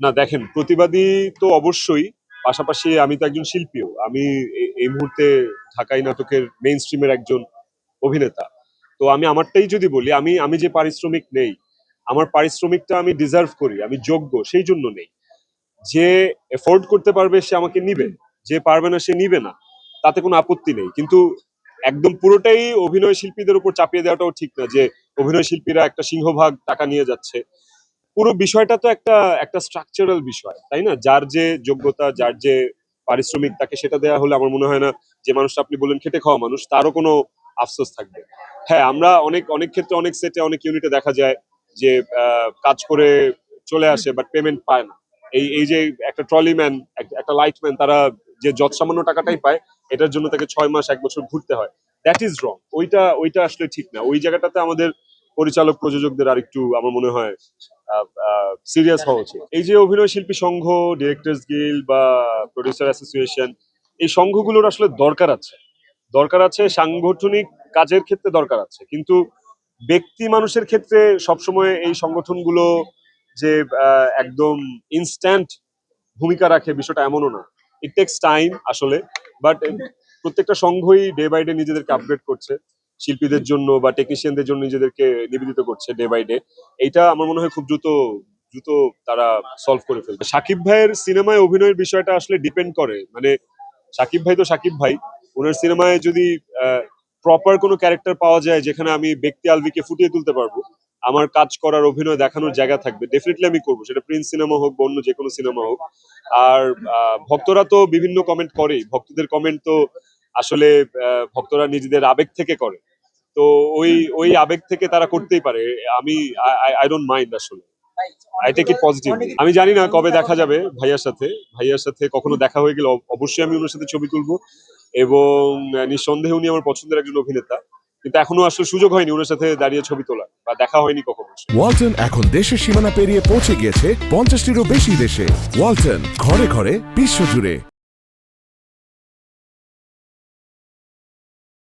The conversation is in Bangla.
না, দেখেন, প্রতিবাদী তো অবশ্যই, পাশাপাশি আমি তো একজন শিল্পীও। আমি এই মুহূর্তে ঢাকাই নাটকের মেইন স্ট্রিমের একজন অভিনেতা। তো আমি আমারটাই যদি বলি, আমি আমি যে পারিশ্রমিক নেই, আমার পারিশ্রমিকটা আমি ডিজার্ভ করি, আমি যোগ্য, সেই জন্য নেই। যে এফোর্ড করতে পারবে, সে আমাকে নিবে। যে পারবে না, সে নিবে না। তাতে কোনো আপত্তি নেই। কিন্তু একদম পুরোটাই অভিনয় শিল্পীদের উপর চাপিয়ে দেওয়াটাও ঠিক না যে অভিনয় শিল্পীরা একটা সিংহভাগ টাকা নিয়ে যাচ্ছে। পুরো বিষয়টা তো একটা একটা স্ট্রাকচারাল বিষয়, তাই না? যার যে যোগ্যতা, যার যে পারিশ্রমিক, তাকে সেটা দেওয়া হলে আমার মনে হয় না যে মানুষটা আপনি বললেন খেটে খাওয়া মানুষ, তারও কোনো আফসোস থাকবে। হ্যাঁ আমরা অনেক অনেক ক্ষেত্রে অনেক সেটে অনেক ইউনিটে দেখা যায় যে কাজ করে চলে আসে বাট পেমেন্ট পায় না। এই এই যে একটা ট্রলিম্যান একটা লাইটম্যান তারা যে যত সামান্য টাকাটাই পায়, এটার জন্য তাকে ছয় মাস, এক বছর ঘুরতে হয়। দ্যাট ইজ রং ওইটা ওইটা আসলে ঠিক না। ওই জায়গাটাতে আমাদের পরিচালক প্রযোজকদের আর একটু আমার মনে হয় সিরিয়াস হওয়া উচিত। এই যে অভিনয় শিল্পী সংঘ ডিরেক্টরস গিল্ড বা প্রডিউসার অ্যাসোসিয়েশন এই সংঘগুলোর আসলে দরকার আছে। দরকার আছে সাংগঠনিক কাজের ক্ষেত্রে দরকার আছে। কিন্তু ব্যক্তি মানুষের ক্ষেত্রে সবসময় এই সংগঠনগুলো যে একদম ইনস্ট্যান্ট ভূমিকা রাখে বিষয়টা এমনও না। ইট টেক্স টাইম আসলে বাট প্রত্যেকটা সংঘই ডে বাই ডে নিজেদেরকে আপগ্রেড করছে। শিল্পীদের জন্য বা টেকনিশিয়ানদের জন্য নিজেদেরকে নিবেদিত করছে ডে বাই ডে এইটা আমার মনে হয় খুব দ্রুত দ্রুত তারা সলভ করে ফেলবে। সাকিব ভাইয়ের সিনেমায় অভিনয়ের বিষয়টা আসলে ডিপেন্ড করে। মানে সাকিব ভাই তো সাকিব ভাই, ওনার সিনেমায় যদি প্রপার কোনো ক্যারেক্টার পাওয়া যায় যেখানে আমি ব্যক্তি আলভিকে ফুটিয়ে তুলতে পারব, আমার কাজ করার, অভিনয় দেখানোর জায়গা থাকবে ডেফিনেটলি আমি করব। সেটা প্রিন্স সিনেমা হোক বা অন্য যে কোনো সিনেমা হোক। আর ভক্তরা তো বিভিন্ন কমেন্ট করেই। ভক্তদের কমেন্ট তো আসলে ভক্তরা নিজেদের আবেগ থেকে করে। তো ওই ওই আবেগ থেকে তারা করতেই পারে। আমি আই ডোন্ট মাইন্ড আসলে। আই টেক ইট পজিটিভ আমি জানি না কবে দেখা যাবে ভাইয়ার সাথে। ভাইয়ার সাথে কখনো দেখা হয়ে গেলে অবশ্যই আমি ওনার সাথে ছবি তুলবো। এবং নিঃসন্দেহে উনি আমার পছন্দের একজন অভিনেতা। কিন্তু এখনও আসলে সুযোগ হয়নি ওনার সাথে দাঁড়িয়ে ছবি তোলা বা দেখা হয়নি কখনো। ওয়ালটন এখন দেশের সীমানা পেরিয়ে পৌঁছে গিয়েছে পঞ্চাশটিরও বেশি দেশে। ওয়ালটন, ঘরে ঘরে, বিশ্বজুড়ে।